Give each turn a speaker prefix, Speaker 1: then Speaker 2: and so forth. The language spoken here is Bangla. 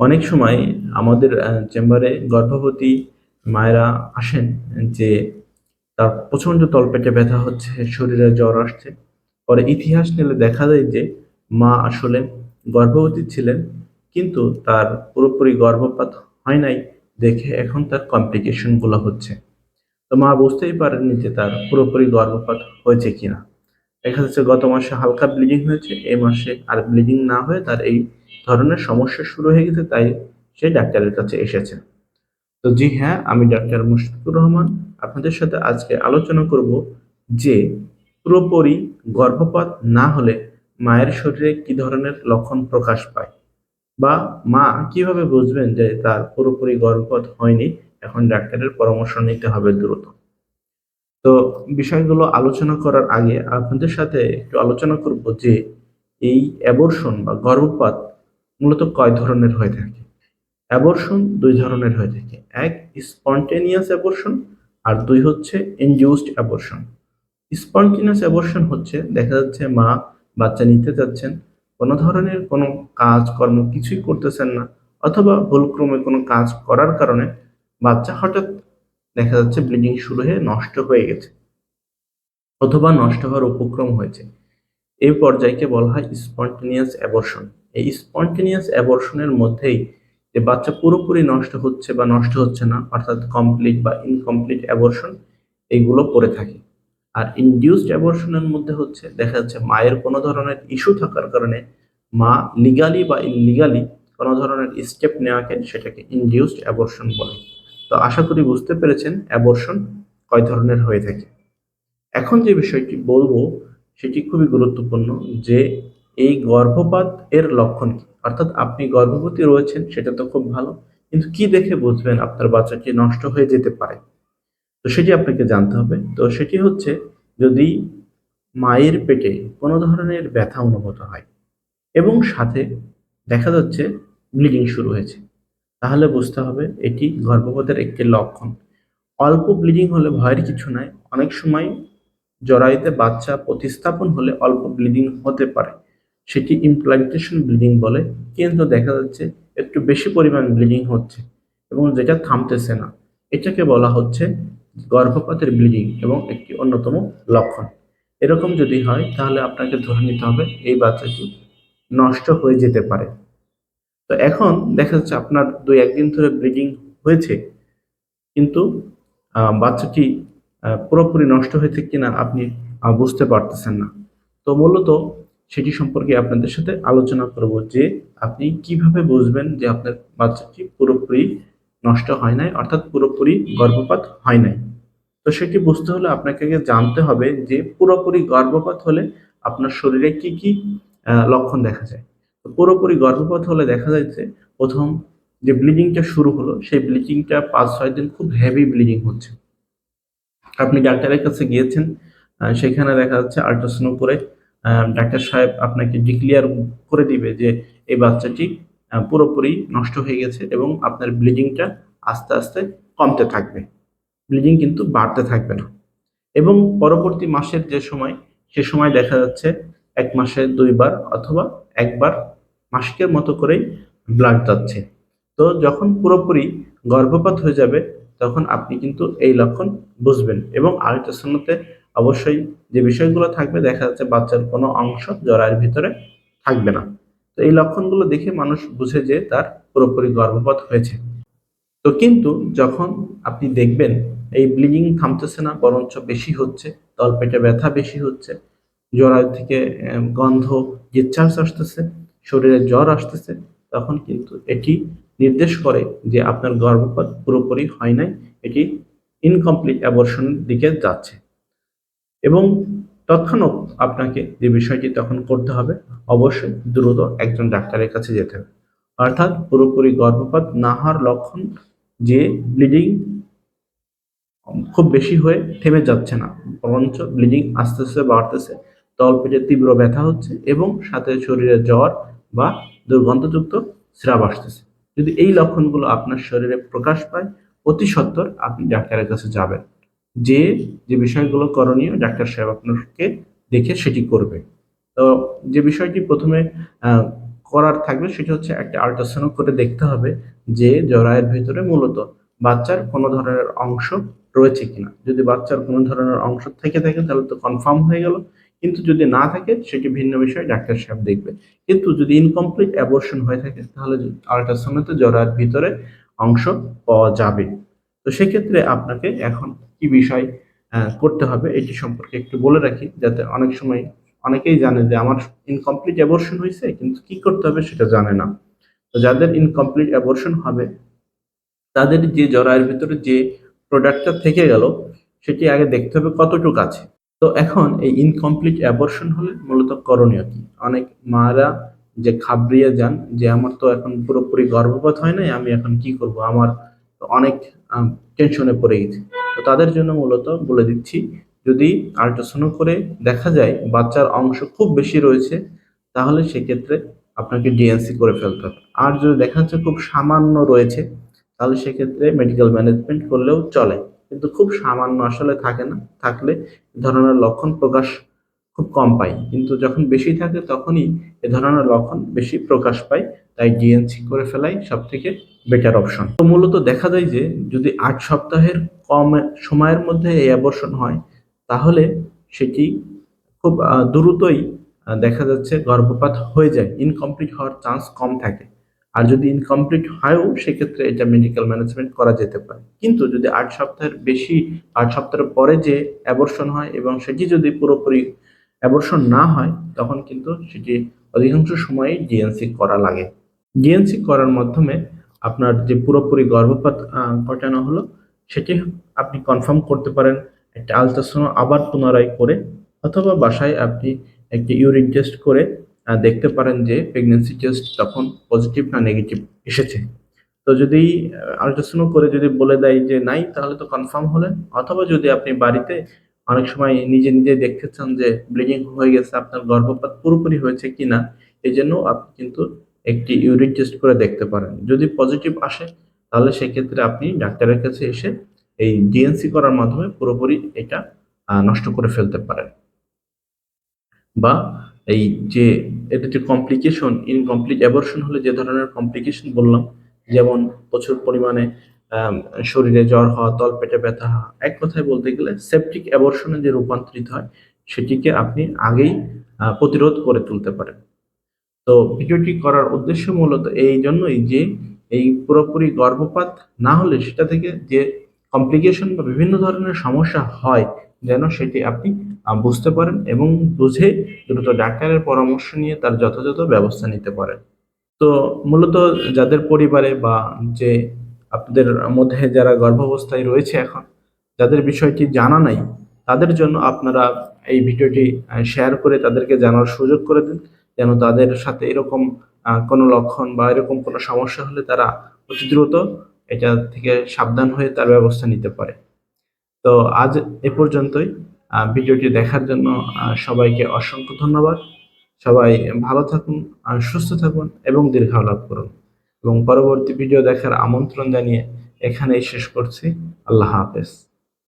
Speaker 1: অনেক সময় আমাদের চেম্বারে গর্ভবতী মায়েরা আসেন যে তার প্রচণ্ড তলপেটে ব্যথা হচ্ছে, শরীরে জ্বর আসছে। পরে ইতিহাস নিলে দেখা যায় যে মা আসলে গর্ভবতী ছিলেন, কিন্তু তার পুরোপুরি গর্ভপাত হয় নাই দেখে এখন তার কমপ্লিকেশনগুলো হচ্ছে। তো মা বুঝতেই পারেননি যে তার পুরোপুরি গর্ভপাত হয়েছে কিনা। দেখা যাচ্ছে গত মাসে হালকা ব্লিডিং হয়েছে, এই মাসে আর ব্লিডিং না হয়ে তার এই ধরনের সমস্যা শুরু হয়ে গেছে, তাই সে ডাক্তারের কাছে এসেছে। তো জি হ্যাঁ আমি ডাক্তার মুশফিকুর রহমান, আপনাদের সাথে আজকে আলোচনা করব যে পুরোপুরি গর্ভপাত না হলে মায়ের শরীরে কি ধরনের লক্ষণ প্রকাশ পায় বা মা কীভাবে বুঝবেন যে তার পুরোপুরি গর্ভপাত হয়নি, এখন ডাক্তারের পরামর্শ নিতে হবে দ্রুত। তো বিষয়গুলো আলোচনা করার আগে আপনাদের সাথে একটু আলোচনা করব যে এই অ্যাবর্ষণ বা গর্ভপাত মূলত কয় ধরনের হয়ে থাকে? অ্যাবর্ষণ দুই ধরনের হয়ে থাকে। এক স্পন্টেনিয়াস অ্যাবর্ষণ আর দুই হচ্ছে ইনডিউসড অ্যাবর্ষণ স্পন্টেনিয়াস অ্যাবর্ষণ হচ্ছে, দেখা যাচ্ছে মা বাচ্চা নিতে যাচ্ছেন, কোনো ধরনের কোনো কাজ কর্ম কিছুই করতেছেন না, অথবা ভুলক্রমে কোনো কাজ করার কারণে বাচ্চা হঠাৎ দেখা যাচ্ছে ব্লিডিং শুরু হয়ে নষ্ট হয়ে গেছে অথবা নষ্ট হওয়ার উপক্রম হয়েছে। এই পর্যায়কে বলা হয় স্পন্টেনিয়াস অ্যাবর্ষণ এই স্পন্টেনিয়াস অ্যাবর্ষণের মধ্যেই যে বাচ্চা পুরোপুরি নষ্ট হচ্ছে বা নষ্ট হচ্ছে না, অর্থাৎ কমপ্লিট বা ইনকমপ্লিট অ্যাবর্ষণ এইগুলো পড়ে থাকে। আর ইনডিউসড অ্যাবর্শনের মধ্যে হচ্ছে, দেখা যাচ্ছে মায়ের কোনো ধরনের ইস্যু থাকার কারণে মা লিগালি বা ইনলিগালি কোনো ধরনের স্টেপ নেওয়াকে সেটাকে ইনডিউসড অ্যাবর্শন বলে। তো আশা করি বুঝতে পেরেছেন অ্যাবর্শন কয় ধরনের হয়ে থাকে। এখন যে বিষয়টি বলব, সেটি খুবই গুরুত্বপূর্ণ যে এই গর্ভপাত এর লক্ষণ কি। অর্থাৎ আপনি গর্ভবতী রয়েছেন, সেটা তো খুব ভালো, কিন্তু কি দেখে বুঝবেন আপনার বাচ্চাটি নষ্ট হয়ে যেতে পারে? তো সেটি আপনাকে জানতে হবে। তো সেটি হচ্ছে, যদি মায়ের পেটে কোনো ধরনের ব্যথা অনুভূত হয়, এবং সাথে দেখা যাচ্ছে ব্লিডিং শুরু হয়েছে তাহলে বুঝতে হবে এটি গর্ভপাতের একটি লক্ষণ। অল্প ব্লিডিং হলে ভয়ের কিছু নাই। অনেক সময় জরায়ুতে বাচ্চা প্রতিস্থাপন হলে অল্প ব্লিডিং হতে পারে। সেটি ইমপ্লান্টেশন ব্লিডিং বলে। কিন্তু দেখা যাচ্ছে একটু বেশি পরিমাণ ব্লিডিং হচ্ছে এবং যেটা থামতেছে না। এটাকে বলা হচ্ছে গর্ভপাতের ব্লিডিং এবং একটি অন্যতম লক্ষণ। এরকম যদি হয়, তাহলে আপনাকে ধরে নিতে হবে এই বাচ্চাটি নষ্ট হয়ে যেতে পারে। তো এখন দেখা যাচ্ছে আপনার দুই, একদিন ধরে ব্লিডিং হয়েছে, কিন্তু বাচ্চাটি পুরোপুরি নষ্ট হয়েছে কিনা আপনি বুঝতে পারতেছেন না। তো মূলত সেটি সম্পর্কে আপনাদের সাথে আলোচনা করব যে আপনি কীভাবে বুঝবেন যে আপনার বাচ্চাটি পুরোপুরি নষ্ট হয় নাই, অর্থাৎ পুরোপুরি গর্ভপাত হয় নাই। তো সেটি বুঝতে হলে আপনাকে আগে জানতে হবে যে পুরোপুরি গর্ভপাত হলে আপনার শরীরে কি কি লক্ষণ দেখা যায়। পুরোপুরি গর্ভপাত হলে দেখা যাচ্ছে প্রথম যে ব্লিডিংটা শুরু হলো, সেই ব্লিডিংটা পাঁচ ছয় দিন খুব হেভি ব্লিডিং হচ্ছে। আপনি ডাক্তারের কাছে গিয়েছেন সেখানে দেখা যাচ্ছে আল্ট্রাসাউন্ড করে ডাক্তার সাহেব আপনাকে ডিক্লিয়ার করে দিবে যে এই বাচ্চাটি পুরোপুরি নষ্ট হয়ে গেছে এবং আপনার ব্লিডিংটা আস্তে আস্তে কমতে থাকবে। ব্লিডিং কিন্তু বাড়তে থাকবে না। এবং পরবর্তী মাসের যে সময়, সে সময় দেখা যাচ্ছে এক মাসে দুইবার অথবা একবার মাসিকের মতো করেই ব্লাড যাচ্ছে। তো যখন পুরোপুরি গর্ভপাত হয়ে যাবে, তখন আপনি কিন্তু এই লক্ষণ বুঝবেন এবং আল্ট্রাসাউন্ডতে অবশ্যই যে বিষয়গুলো থাকবে, দেখা যাচ্ছে বাচ্চার কোনো অংশ জরায়ের ভিতরে থাকবে না। তো এই লক্ষণগুলো দেখে মানুষ বুঝে যে তার পুরোপুরি গর্ভপাত হয়েছে। তো কিন্তু যখন আপনি দেখবেন এই ব্লিডিং থামতেছে না, বরঞ্চ বেশি হচ্ছে, তলপেটে ব্যথা বেশি হচ্ছে জরায়ু থেকে গন্ধ ডিসচার্জ আসতেছে, শরীরে জ্বর আসতেছে, তখন কিন্তু এটি নির্দেশ করে যে আপনার গর্ভপাত পুরোপুরি হয় নাই, এটি ইনকমপ্লিট অ্যাবর্শনের দিকে যাচ্ছে। এবং তৎক্ষণাৎ আপনাকে যে বিষয়টি তখন করতে হবে, অবশ্যই দ্রুত একজন ডাক্তারের কাছে যেতে হবে। অর্থাৎ পুরোপুরি গর্ভপাত না হওয়ার লক্ষণ যে ব্লিডিং খুব বেশি হয়ে থেমে যাচ্ছে না, বরঞ্চ ব্লিডিং আস্তে আস্তে বাড়তেছে। তলপেটে তীব্র ব্যথা হচ্ছে এবং সাথে শরীরে জ্বর বা দুর্গন্ধযুক্ত স্রাব আসতেছে। যদি এই লক্ষণগুলো আপনার শরীরে প্রকাশ পায়, অতি সত্বর আপনি ডাক্তারের কাছে যাবেন। যে যে বিষয়গুলো করণীয়, ডাক্তার সাহেব আপনাকে দেখে সেটি করবে। তো যে বিষয়টি প্রথমে করার থাকবে সেটি হচ্ছে একটা আল্ট্রাসাউন্ড করে দেখতে হবে যে জরায়ের ভিতরে মূলত বাচ্চার কোনো ধরনের অংশ রয়েছে কিনা। যদি বাচ্চার কোনো ধরনের অংশ থেকে থাকে তাহলে তো কনফার্ম হয়ে গেল। কিন্তু যদি না থাকে সেটি ভিন্ন বিষয়? ডাক্তার সাহেব দেখবে। কিন্তু যদি ইনকমপ্লিট অ্যাবর্শন হয়ে থাকে, তাহলে আল্ট্রাসাউন্ডে জরার ভিতরে অংশ পাওয়া যাবে। তো সেক্ষেত্রে আপনাকে এখন কি বিষয় করতে হবে এটি সম্পর্কে একটু বলে রাখি, যাতে অনেক সময় অনেকেই জানে যে আমার ইনকমপ্লিট অ্যাবর্শন হয়েছে, কিন্তু কি করতে হবে সেটা জানে না। তো যাদের ইনকমপ্লিট অ্যাবর্শন হবে, তাদের যে জরায়ের ভিতরে যে প্রোডাক্টটা থেকে গেল, সেটি আগে দেখতে হবে কতটুকু আছে। তো এখন এই ইনকমপ্লিট অ্যাবর্শন হলে মূলত করণীয় কি? অনেক মারা যে খাবড়িয়ে যান যে আমার তো এখন পুরোপুরি গর্ভপাত হয় নাই, আমি এখন কি করব? আমার অনেক টেনশনে পড়ে গেছি। তো তাদের জন্য মূলত বলে দিচ্ছি, যদি আল্ট্রাসাউন্ড করে দেখা যায় বাচ্চার অংশ খুব বেশি রয়েছে, তাহলে সেক্ষেত্রে আপনাকে ডিএনসি করে ফেলতে হবে। আর যদি দেখা যাচ্ছে খুব সামান্য রয়েছে, তাহলে সেক্ষেত্রে মেডিকেল ম্যানেজমেন্ট করলেও চলে। কিন্তু খুব সামান্য আসলে থাকে না। থাকলে এ ধরনের লক্ষণ প্রকাশ খুব কম পাই। কিন্তু যখন বেশি থাকে তখনই এ ধরনের লক্ষণ বেশি প্রকাশ পায় তাই ডিএনসি করে ফেলাই সব থেকে বেটার অপশন তো মূলত দেখা যায় যে, যদি আট সপ্তাহের কম সময়ের মধ্যে এই অ্যাবর্শন হয়, তাহলে সেটি খুব দ্রুতই দেখা যাচ্ছে গর্ভপাত হয়ে যায়। ইনকমপ্লিট হওয়ার চান্স কম থাকে। আর যদি ইনকমপ্লিট হয়ও, সেক্ষেত্রে এটা মেডিকেল ম্যানেজমেন্ট করা যেতে পারে। কিন্তু যদি আট সপ্তাহের বেশি, আট সপ্তাহের পরে যে অ্যাবর্শন হয় এবং সেটি যদি পুরোপুরি অ্যাবর্শন না হয়, তখন কিন্তু সেটি অধিকাংশ সময়ে ডিএনসি করা লাগে। ডিএনসি করার মাধ্যমে আপনার যে পুরোপুরি গর্ভপাত ঘটানো হলো, সেটি আপনি কনফার্ম করতে পারেন। একটা আলট্রাসাউন্ড আবার পুনরায় করে, অথবা বাসায় আপনি একটি ইউরিন টেস্ট করে দেখতে পারেন যে প্রেগনেন্সি টেস্ট তখন পজিটিভ না নেগেটিভ এসেছে। তো যদি আলট্রাসাউন্ড করে যদি বলে দেয় যে নাই, তাহলে তো কনফার্ম হলেন। অথবা যদি আপনি বাড়িতে অনেক সময় নিজে নিজে দেখতে চান যে ব্লিডিং হয়ে গেছে, আপনার গর্ভপাত পুরোপুরি হয়েছে কিনা এই জন্য আপনি কিন্তু একটি ইউরিন টেস্ট করে দেখতে পারেন। যদি পজিটিভ আসে, তাহলে সেক্ষেত্রে আপনি ডাক্তারের কাছে এসে এই ডিএনসি করার মাধ্যমে পুরোপুরি এটা নষ্ট করে ফেলতে পারেন। বা এই যে, এর যে কমপ্লিকেশন ইনকমপ্লিট অ্যাবর্শন হলে যে ধরনের কমপ্লিকেশন বললাম, যেমন প্রচুর পরিমাণে শরীরে জ্বর হওয়া, তলপেটে ব্যথা হওয়া, এক কথায় বলতে গেলে সেপটিক অ্যাবর্শনে যে রূপান্তরিত হয়, সেটিকে আপনি আগেই প্রতিরোধ করে তুলতে পারেন। তো ভিডিওটি করার উদ্দেশ্য মূলত এই জন্যই যে, এই পুরোপুরি গর্ভপাত না হলে সেটা থেকে যে কমপ্লিকেশন বা বিভিন্ন ধরনের সমস্যা হয় যেন সেটি আপনি বুঝতে পারেন এবং বুঝে দ্রুত ডাক্তারের পরামর্শ নিয়ে তার যথাযথ ব্যবস্থা নিতে পারেন। তো মূলত যাদের পরিবারে বা যে আপনাদের মধ্যে যারা গর্ভাবস্থায় রয়েছে এখন, যাদের বিষয়টি জানা নাই, তাদের জন্য আপনারা এই ভিডিওটি শেয়ার করে তাদেরকে জানার সুযোগ করে দিন, যেন তাদের সাথে এরকম কোনো লক্ষণ বা এরকম কোনো সমস্যা হলে তারা অতি দ্রুত এটা থেকে সাবধান হয়ে তার ব্যবস্থা নিতে পারে। তো আজ এ পর্যন্তই। ভিডিওটি দেখার জন্য সবাইকে অসংখ্য ধন্যবাদ। সবাই ভালো থাকুন সুস্থ থাকুন এবং দীর্ঘায়ু লাভ করুন। এবং পরবর্তী ভিডিও দেখার আমন্ত্রণ জানিয়ে এখানেই শেষ করছি। আল্লাহ হাফেজ।